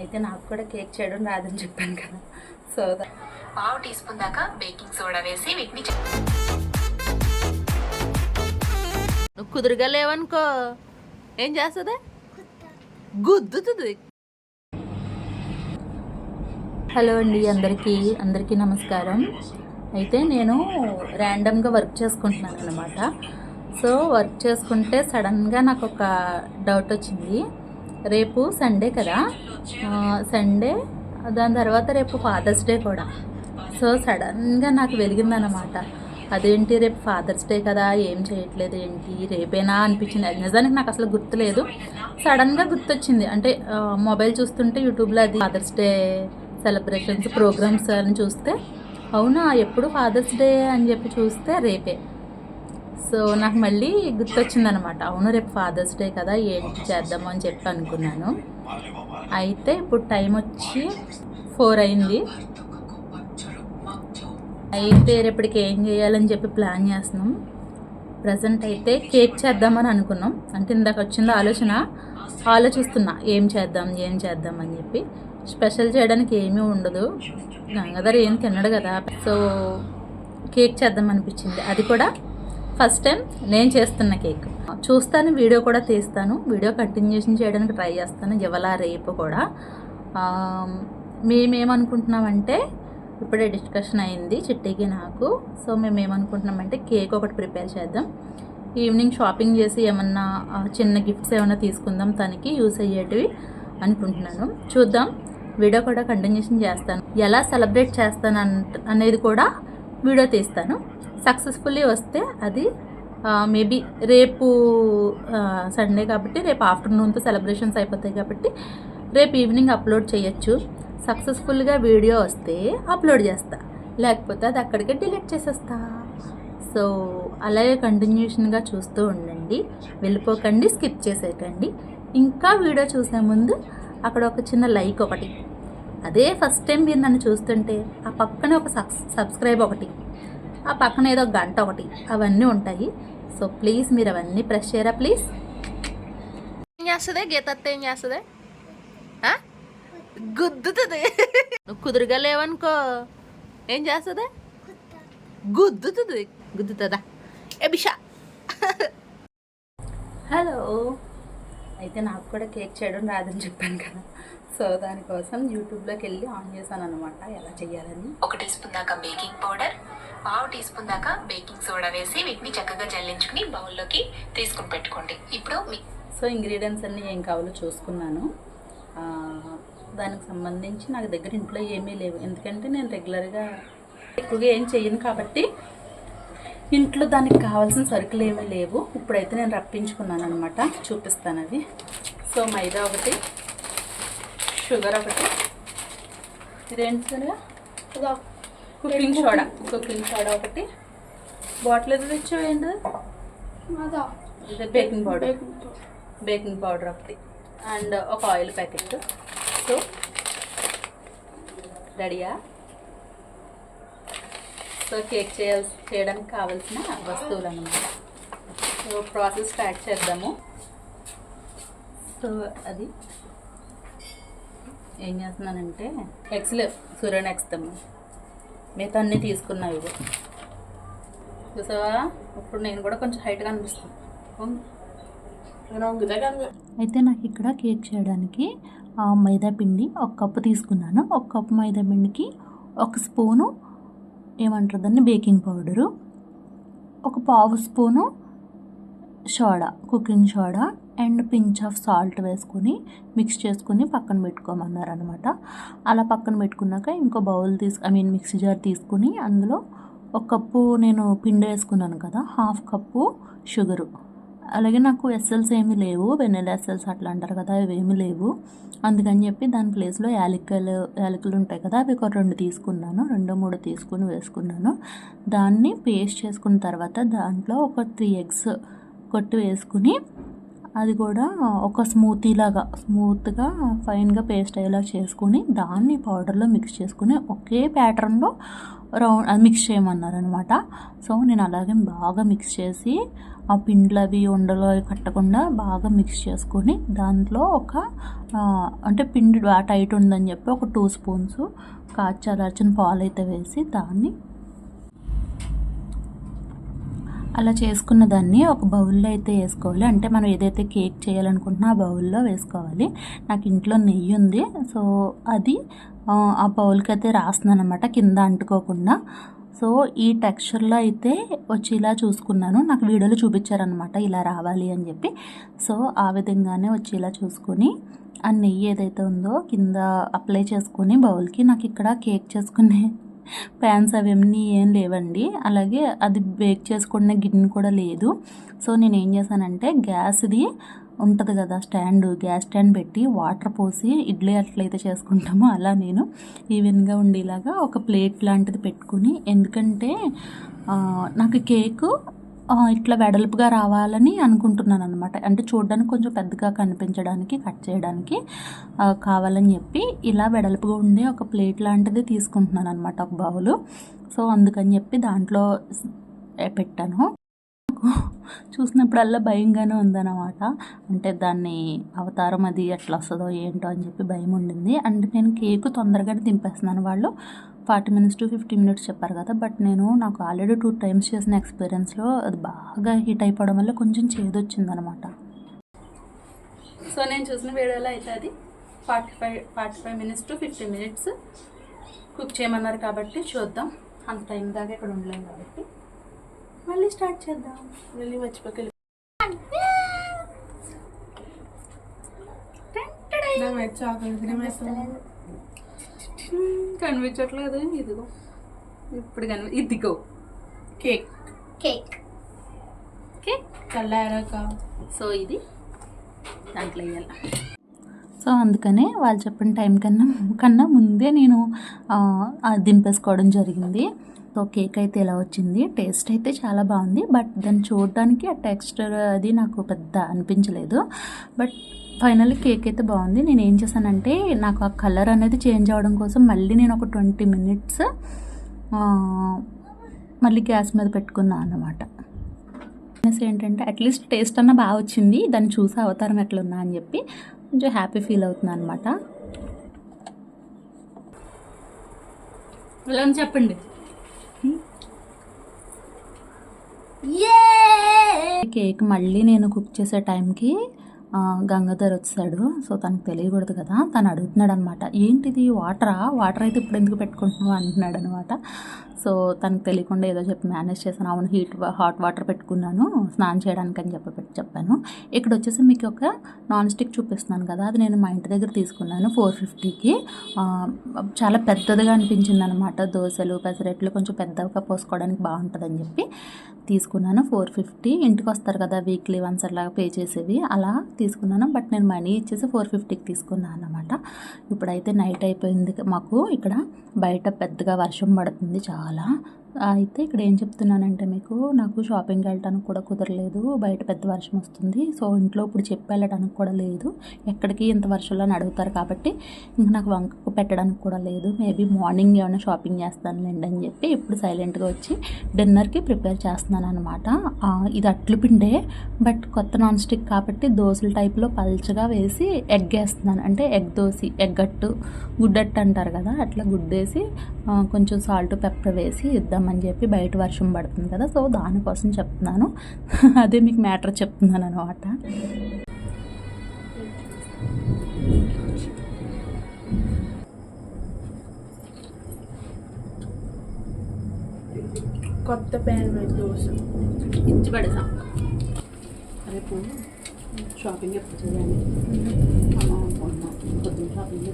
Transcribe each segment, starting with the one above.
అయితే నాకు కూడా కేక్ చేయడం రాదని చెప్పాను కదా. సో పావు టీ స్పూన్ దాకా బేకింగ్ సోడా వేసి వీటిని నువ్వు కుదురుగా లేవనుకో ఏం చేస్తుంది? గుద్దుతుంది. హలో అండి అందరికీ అందరికీ నమస్కారం. అయితే నేను ర్యాండమ్గా వర్క్ చేసుకుంటున్నాను అనమాట సో వర్క్ చేసుకుంటే సడన్గా నాకు ఒక డౌట్ వచ్చింది. రేపు సండే కదా? సండే దాని తర్వాత రేపు ఫాదర్స్ డే కూడా. సో సడన్గా నాకు వెలిగిందనమాట అదేంటి రేపు ఫాదర్స్ డే కదా? ఏం చేయట్లేదు ఏంటి? రేపేనా అనిపించింది. నిజానికి నాకు అసలు గుర్తులేదు సడన్గా గుర్తొచ్చింది. అంటే మొబైల్ చూస్తుంటే యూట్యూబ్లో అది ఫాదర్స్ డే సెలబ్రేషన్స్ ప్రోగ్రామ్స్ అని చూస్తే అవునా? ఎప్పుడు ఫాదర్స్ డే అని చెప్పి చూస్తే రేపే. సో నాకు మళ్ళీ గుర్తొచ్చిందనమాట. అవును రేపు ఫాదర్స్ డే కదా ఏంటి చేద్దాము అని చెప్పి అనుకున్నాను. అయితే ఇప్పుడు టైం వచ్చి ఫోర్ అయింది. అయితే రేపటికి ఏం చేయాలని చెప్పి ప్లాన్ చేస్తున్నాం. ప్రజెంట్ అయితే కేక్ చేద్దామని అనుకున్నాం. అంటే ఇందాక వచ్చింది ఆలోచన ఆలోచిస్తున్నా ఏం చేద్దాం ఏం చేద్దాం అని చెప్పి. స్పెషల్ చేయడానికి ఏమీ ఉండదు. గంగాధర్ ఏం తినడు కదా. సో కేక్ చేద్దాం అనిపించింది. అది కూడా ఫస్ట్ టైం నేను చేస్తున్న కేక్. చూస్తాను వీడియో కూడా తీస్తాను. వీడియో కంటిన్యూషన్ చేయడానికి ట్రై చేస్తాను. ఇవాళ రేపు కూడా. మేమేమనుకుంటున్నామంటే ఇప్పుడే డిస్కషన్ అయింది చిట్టికి నాకు. సో మేము ఏమనుకుంటున్నామంటే కేక్ ఒకటి ప్రిపేర్ చేద్దాం. ఈవినింగ్ షాపింగ్ చేసి ఏమన్నా చిన్న గిఫ్ట్స్ ఏమైనా తీసుకుందాం తనకి యూస్ అయ్యేటివి అనుకుంటున్నాను. చూద్దాం. వీడియో కూడా కంటిన్యూషన్ చేస్తాను. ఎలా సెలబ్రేట్ చేస్తాను అంట- అనేది కూడా వీడియో తీస్తాను. సక్సెస్ఫుల్లీ వస్తే అది మేబీ రేపు సండే కాబట్టి రేపు ఆఫ్టర్నూన్తో సెలబ్రేషన్స్ అయిపోతాయి కాబట్టి రేపు ఈవినింగ్ అప్లోడ్ చేయొచ్చు. సక్సెస్ఫుల్గా వీడియో వస్తే అప్లోడ్ చేస్తా. లేకపోతే అది అక్కడికే డిలీట్ చేసేస్తా. సో అలాగే కంటిన్యూషన్గా చూస్తూ ఉండండి. వెళ్ళిపోకండి స్కిప్ చేసేయకండి. ఇంకా వీడియో చూసే ముందు అక్కడ ఒక చిన్న లైక్ ఒకటి. అదే ఫస్ట్ టైం మీరు నన్ను చూస్తుంటే ఆ పక్కనే ఒక సబ్స్ సబ్స్క్రైబ్ ఒకటి ఆ పక్కన ఏదో గంట ఒకటి అవన్నీ ఉంటాయి. సో ప్లీజ్ మీరు అవన్నీ ప్రెస్ చేయరా ప్లీజ్ ఏం చేస్తుంది? గీతత్త ఏం చేస్తుంది? గుద్దుతుంది. నువ్వు కుదురుగా లేవనుకో ఏం చేస్తుంది? గుద్దుతుంది. గుద్దుతుందా? ఏ బిషా. హలో అయితే నాకు కూడా కేక్ చేయడం రాదని చెప్పాను కదా. సో దానికోసం యూట్యూబ్లోకి వెళ్ళి ఆన్ చేశాను అనమాట ఎలా చేయాలని ఒక టీ స్పూన్ దాకా బేకింగ్ పౌడర్ పావు టీ స్పూన్ దాకా బేకింగ్ సోడా వేసి వీటిని చక్కగా జల్లించుకుని బౌల్లోకి తీసుకుని పెట్టుకోండి. ఇప్పుడు సో ఇంగ్రీడియంట్స్ అన్నీ ఏం కావాలో చూసుకున్నాను. దానికి సంబంధించి నాకు దగ్గర ఇంట్లో ఏమీ లేవు. ఎందుకంటే నేను రెగ్యులర్గా ఎక్కువగా ఏం చెయ్యను కాబట్టి ఇంట్లో దానికి కావాల్సిన సరుకులు ఏమీ లేవు. ఇప్పుడైతే నేను రప్పించుకున్నాను అనమాట చూపిస్తాను అవి. సో మైదా ఒకటి షుగర్ ఒకటి. ఇదేంటి సరిగా కుకింగ్ సోడా కుకింగ్ సోడా ఒకటి. బాటిల్ ఏదో తెచ్చావు ఏంటి ఇది బేకింగ్ పౌడర్ బేకింగ్ పౌడర్ ఒకటి. అండ్ ఒక ఆయిల్ ప్యాకెట్ సో రెడీయా సో కేక్ చేయాల్సి చేయడానికి కావాల్సిన వస్తువులు అన్నమాట సో ప్రాసెస్ స్టార్ట్ చేద్దాము. సో అది ఏం చేస్తున్నానంటే ఎగ్స్ లేవు సూర్యన్ ఎగ్స్ తమ్ము మిగతా అన్నీ తీసుకున్నా ఇవి. చూసావా? ఇప్పుడు నేను కూడా కొంచెం హైట్గా అనిపిస్తాను అయితే నాకు ఇక్కడ కేక్ చేయడానికి ఆ, మైదా పిండి ఒక కప్పు తీసుకున్నాను. ఒక కప్పు మైదా పిండికి ఒక స్పూను ఏమంటారు దాన్ని? Baking powder. ఒక పావు spoon soda cooking soda and pinch of salt వేసుకొని మిక్స్ చేసుకుని పక్కన పెట్టుకోమన్నారు అనమాట అలా పక్కన పెట్టుకున్నాక ఇంకో బౌల్ తీసు ఐ మీన్ మిక్సీ జార్ తీసుకుని అందులో ఒక కప్పు నేను పిండి వేసుకున్నాను కదా హాఫ్ కప్పు షుగరు. అలాగే నాకు ఎస్ఎల్స్ ఏమీ లేవు వెన్నెల ఎస్ఎల్స్ అట్లా అంటారు కదా అవి ఏమి లేవు. అందుకని చెప్పి దాని ప్లేస్లో యాలక్కలు యాలకులు ఉంటాయి కదా అవి ఒక రెండు తీసుకున్నాను రెండు మూడు తీసుకుని వేసుకున్నాను. దాన్ని పేస్ట్ చేసుకున్న తర్వాత దాంట్లో ఒక త్రీ ఎగ్స్ కొట్టి వేసుకుని అది కూడా ఒక స్మూతీ లాగా స్మూత్గా ఫైన్గా పేస్ట్ అయ్యేలా చేసుకుని దాన్ని పౌడర్లో మిక్స్ చేసుకుని ఒకే ప్యాటర్న్లో రౌండ్ అది మిక్స్ చేయమన్నారు అనమాట సో నేను అలాగే బాగా మిక్స్ చేసి ఆ పిండ్లు అవి ఉండలు అవి కట్టకుండా బాగా మిక్స్ చేసుకొని దాంట్లో ఒక అంటే పిండి టైట్ ఉందని చెప్పి ఒక టూ స్పూన్స్ కాచాల్చిన పాలు అయితే వేసి దాన్ని అలా చేసుకున్న దాన్ని ఒక బౌల్లో అయితే వేసుకోవాలి. అంటే మనం ఏదైతే కేక్ చేయాలనుకుంటున్నా ఆ బౌల్లో వేసుకోవాలి. నాకు ఇంట్లో నెయ్యి ఉంది. సో అది ఆ, బౌల్కి అయితే రాస్తున్నాను అనమాట కింద అంటుకోకుండా. సో ఈ టెక్స్చర్లో అయితే వచ్చి ఇలా చూసుకున్నాను. నాకు వీడియోలో చూపించారనమాట ఇలా రావాలి అని చెప్పి. సో ఆ విధంగానే వచ్చి ఇలా చూసుకొని ఆ నెయ్యి ఏదైతే ఉందో కింద అప్లై చేసుకొని బౌల్కి నాకు ఇక్కడ కేక్ చేసుకునే ప్యాన్స్ అవన్నీ ఏం లేవండి. అలాగే అది బేక్ చేసుకున్న గిన్నె కూడా లేదు. సో నేను ఏం చేశానంటే గ్యాస్ది ఉంటుంది కదా స్టాండ్ గ్యాస్ స్టాండ్ పెట్టి వాటర్ పోసి ఇడ్లీ అట్లయితే చేసుకుంటామో అలా నేను ఈవెన్గా ఉండేలాగా ఒక ప్లేట్ లాంటిది పెట్టుకుని ఎందుకంటే నాకు కేకు ఇట్లా వెడల్పుగా రావాలని అనుకుంటున్నాను అనమాట అంటే చూడడానికి కొంచెం పెద్దగా కనిపించడానికి కట్ చేయడానికి కావాలని చెప్పి ఇలా వెడల్పుగా ఉండే ఒక ప్లేట్ లాంటిది తీసుకుంటున్నాను అనమాట ఒక బౌలు. సో అందుకని చెప్పి దాంట్లో పెట్టాను. చూసినప్పుడల్లా భయంగానే ఉందన్నమాట. అంటే దాన్ని అవతారం అది ఎట్లా వస్తుందో ఏంటో అని చెప్పి భయం ఉండింది. అండ్ నేను కేకు తొందరగానే దింపేస్తున్నాను వాళ్ళు. Forty minutes to fifty minutes చెప్పారు కదా బట్ నేను నాకు ఆల్రెడీ టూ టైమ్స్ చేసిన ఎక్స్పీరియన్స్లో అది బాగా హీట్ అయిపోవడం వల్ల కొంచెం చేదు వచ్చిందనమాట సో నేను చూసిన వీడియోలో అయితే అది forty five forty five minutes to fifty minutes cook చేయమన్నారు కాబట్టి చూద్దాం. అంత టైం దాకా ఇక్కడ ఉండలేం కాబట్టి. మళ్ళీ స్టార్ట్ చేద్దాం. మళ్ళీ మర్చిపోకెళ్ళి. కనిపించట్లేదు. ఇదిగో. ఇప్పుడు కనిపి ఇదిగో. కేక్. కేక్. కేక్ చల్లారాక. సో ఇది దాంట్లో వేయాలి సో అందుకనే వాళ్ళు చెప్పిన టైం కన్నా కన్నా ముందే నేను దింపేసుకోవడం జరిగింది. సో కేక్ అయితే ఇలా వచ్చింది. టేస్ట్ అయితే చాలా బాగుంది. బట్ దాన్ని చూడడానికి ఆ టెక్స్చర్ అది నాకు పెద్ద అనిపించలేదు. బట్ ఫైనల్ కేక్ అయితే బాగుంది. నేను ఏం చేశానంటే నాకు ఆ కలర్ అనేది చేంజ్ అవ్వడం కోసం మళ్ళీ నేను ఒక ట్వంటీ మినిట్స్ మళ్ళీ గ్యాస్ మీద పెట్టుకున్నాను అన్నమాట. హ్యాపీనెస్ ఏంటంటే అట్లీస్ట్ టేస్ట్ అన్న బాగా వచ్చింది. దాన్ని చూసి అవతారం ఎట్లున్నా అని చెప్పి కొంచెం హ్యాపీ ఫీల్ అవుతున్నాను అనమాట చెప్పండి. కేక్ మళ్ళీ నేను కుక్ చేసే టైంకి గంగాధర్ వచ్చాడు. సో తనకు తెలియకూడదు కదా. తను అడుగుతున్నాడు అనమాట ఏంటిది? వాటరా? వాటర్ అయితే ఇప్పుడు ఎందుకు పెట్టుకుంటున్నావు? అంటున్నాడు అనమాట సో తనకు తెలియకుండా ఏదో చెప్పి మేనేజ్ చేశాను. అవును హీట్ హాట్ వాటర్ పెట్టుకున్నాను. స్నానం చేయడానికి అని చెప్పి చెప్పాను. ఇక్కడ వచ్చేసి మీకు ఒక నాన్ స్టిక్ చూపిస్తున్నాను కదా. అది నేను మా ఇంటి దగ్గర తీసుకున్నాను ఫోర్ ఫిఫ్టీకి. చాలా పెద్దదిగా అనిపించింది అనమాట దోశలు పెసరెట్లు కొంచెం పెద్దగా పోసుకోవడానికి బాగుంటుందని చెప్పి. తీసుకున్నాను. ఫోర్ ఫిఫ్టీ ఇంటికి వస్తారు కదా వీక్లీ వన్స్ అట్లాగా పే చేసేవి. అలా తీసుకున్నాను. బట్ నేను మనీ ఇచ్చేసి ఫోర్ ఫిఫ్టీకి తీసుకున్నాను అనమాట ఇప్పుడైతే నైట్ అయిపోయింది మాకు. ఇక్కడ బయట పెద్దగా వర్షం పడుతుంది చాలా. అయితే ఇక్కడ ఏం చెప్తున్నానంటే మీకు నాకు షాపింగ్ వెళ్ళటానికి కూడా కుదరలేదు. బయట పెద్ద వర్షం వస్తుంది. సో ఇంట్లో ఇప్పుడు చెప్పి వెళ్ళడానికి కూడా లేదు. ఎక్కడికి ఇంత వర్షంలో అడుగుతారు కాబట్టి ఇంక నాకు వంక పెట్టడానికి కూడా లేదు. మేబీ మార్నింగ్ ఏమైనా షాపింగ్ చేస్తానులేండి అని చెప్పి ఇప్పుడు సైలెంట్గా వచ్చి డిన్నర్కి ప్రిపేర్ చేస్తున్నాను అనమాట ఇది అట్లు పిండే బట్ కొత్త నాన్ స్టిక్ కాబట్టి దోశల టైప్లో పల్చగా వేసి ఎగ్ వేస్తున్నాను. అంటే ఎగ్ దోశ ఎగ్గట్టు గుడ్డట్టు అంటారు కదా అట్లా గుడ్డేసి కొంచెం సాల్ట్ పెప్పర్ వేసి ఇద్దాం ఇద్దామని చెప్పి బయట వర్షం పడుతుంది కదా సో దానికోసం చెప్తున్నాను. అదే మీకు మ్యాటర్ చెప్తున్నాను అనమాట కొత్త ప్యాన్ దోశ. ఇచ్చి పడేసా రేపు షాపింగ్ ఎప్పుడు చేయాలి? అనుకుంటున్నా పొద్దున్న షాపింగ్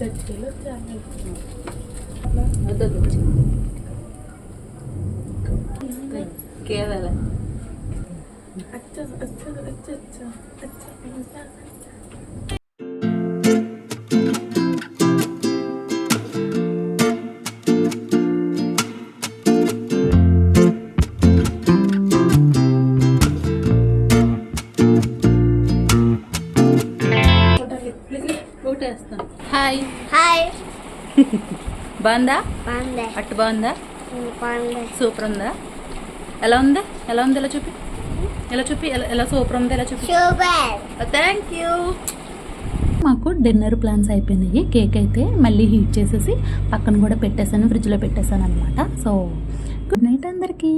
చర్చికెళ్ళి వచ్చాను കേരള. അച്ഛ അച്ഛ അച്ഛ അച്ഛ അച്ഛ బాగుందా? అట్టు బాగుందా? సూపర్ ఉందా ఎలా ఉందా? ఎలా ఉంది? ఎలా చూపి? ఎలా చూపి? ఎలా ఎలా సూపర్ ఉంది ఎలా చూపి? థ్యాంక్ యూ మాకు డిన్నర్ ప్లాన్స్ అయిపోయినాయి. కేక్ అయితే మళ్ళీ హీట్ చేసేసి పక్కన కూడా పెట్టేశాను ఫ్రిడ్జ్లో పెట్టేశాను అనమాట సో గుడ్ నైట్ అందరికీ.